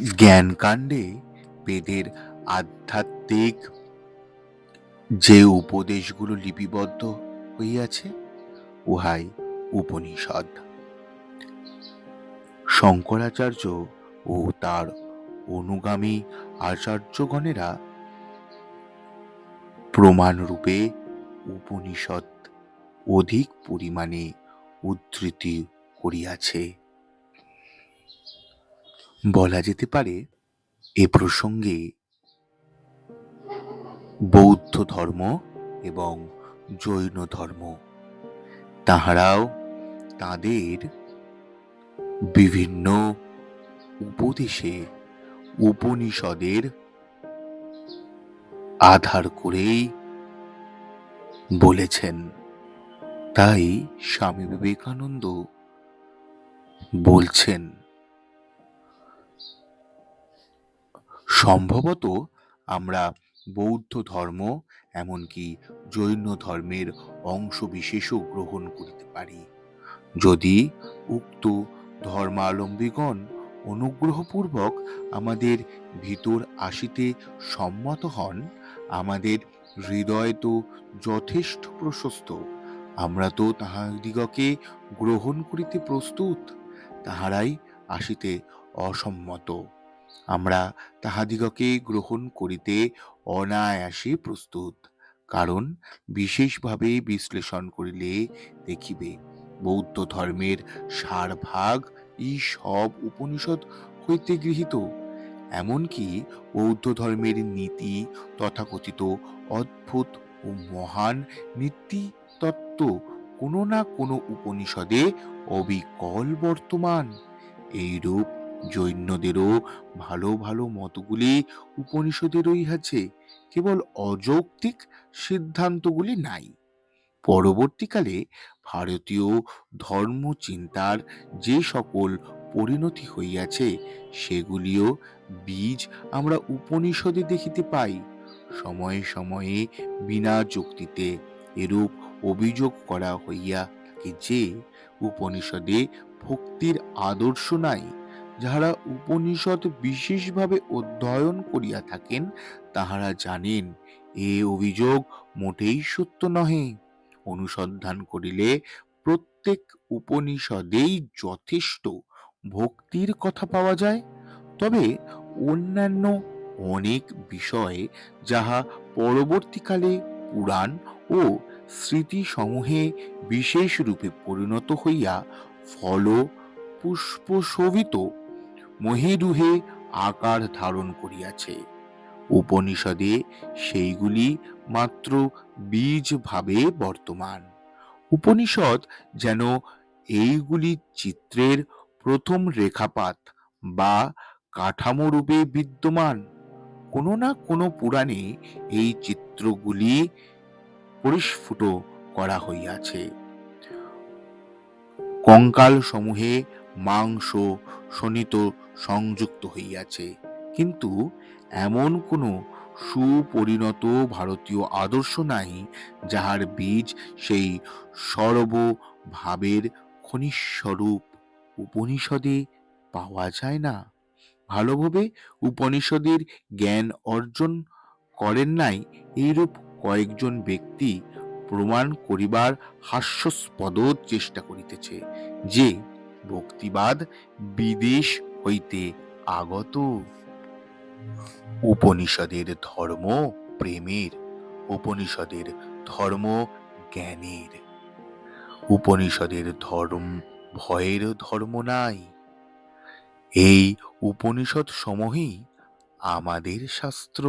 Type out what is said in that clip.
জ্ঞানকাণ্ডে বেদের আধ্যাত্মিক যে উপদেশগুলো লিপিবদ্ধ হইয়াছে, উহাই উপনিষদ। শঙ্করাচার্য ও তার অনুগামী আচার্যগণেরা প্রমাণরূপে উপনিষদ অধিক পরিমাণে উদ্ধৃতি করিয়াছে। বলা যেতে পারে এ প্রসঙ্গে বৌদ্ধ ধর্ম এবং জৈন ধর্ম। তাহারাও তাদের বিভিন্ন উপদেশে উপনিষদের আধার করেই বলেছেন। তাই স্বামী বিবেকানন্দ বলছেন সম্ভবত আমরা বৌদ্ধ ধর্ম, এমনকি জৈন ধর্মের অংশ বিশেষও গ্রহণ করিতে পারি। যদি উক্ত ধর্মাবলম্বীগণ অনুগ্রহপূর্বক আমাদের ভিতর আসিতে সম্মত হন, আমাদের হৃদয় তো যথেষ্ট প্রশস্ত, আমরা তো তাহাদিগকে গ্রহণ করিতে প্রস্তুত, তাহারাই আসিতে অসম্মত। আমরা তাহাদিগকে গ্রহণ করিতে অনায়াসে প্রস্তুত, কারণ বিশেষভাবে বিশ্লেষণ করিলে দেখিবে বৌদ্ধ ধর্মের সারভাগ এই সব উপনিষদ হইতে গৃহীত, এমনকি বৌদ্ধ ধর্মের নীতি তথাকথিত অদ্ভুত ও মহান নীতি তত্ত্ব কোনো না কোনো উপনিষদে অবিকল বর্তমান। এইরূপ জৈনদেরও ভালো ভালো মতগুলি উপনিষদে রইয়াছে কেবল অযৌক্তিক সিদ্ধান্তগুলি নাই। পরবর্তীকালে ভারতীয় ধর্মচিন্তার যে সকল পরিণতি হইয়াছে, সেগুলিও বীজ আমরা উপনিষদে দেখিতে পাই। সময়ে সময়ে বিনা যুক্তিতে এরূপ অভিযোগ করা হইয়া যে উপনিষদে ভক্তির আদর্শ নাই যাহারা উপনিষদ বিশেষভাবে অধ্যয়ন করিয়া থাকেন, তাহারা জানেন, এ অভিযোগ মোটেই সত্য নহে। অনুসন্ধান করিলে প্রত্যেক উপনিষদেই যথেষ্ট ভক্তির কথা পাওয়া যায়। তবে অন্যান্য অনেক বিষয়ে যাহা পরবর্তীকালে পুরাণ ও স্মৃতিসমূহে বিশেষ রূপে পরিণত হইয়া ফল পুষ্পশোভিত মহিরুহে আকার ধারণ করিয়াছে। উপনিষদে সেইগুলি মাত্র বীজ ভাবে বর্তমান। উপনিষদ যেন এইগুলি চিত্রের প্রথম রেখাপাত বা কাঠামো রূপে বিদ্যমান। কোনো না কোনো পুরাণে এই চিত্রগুলি পরিস্ফুট করা হইয়াছে। কঙ্কাল সমূহে মাংস শোণিত সংযুক্ত হইয়াছে। কিন্তু এমন কোনো সুপরিণত ভারতীয় আদর্শ নাই, যাহার বীজ সেই সর্বভাবের খনিস্বরূপ। উপনিষদে পাওয়া যায় না। ভালোভাবে উপনিষদের জ্ঞান অর্জন করেন নাই, এইরূপ কয়েকজন ব্যক্তি প্রমাণ করিবার হাস্যস্পদ চেষ্টা করিতেছে, যে ভক্তিবাদ বিদেশ হইতে আগত। উপনিষদের ধর্ম প্রেমের, উপনিষদের ধর্ম জ্ঞানের। উপনিষদের ধর্ম ভয়ের ধর্ম নাই। এই উপনিষদ সমূহেই আমাদের শাস্ত্র।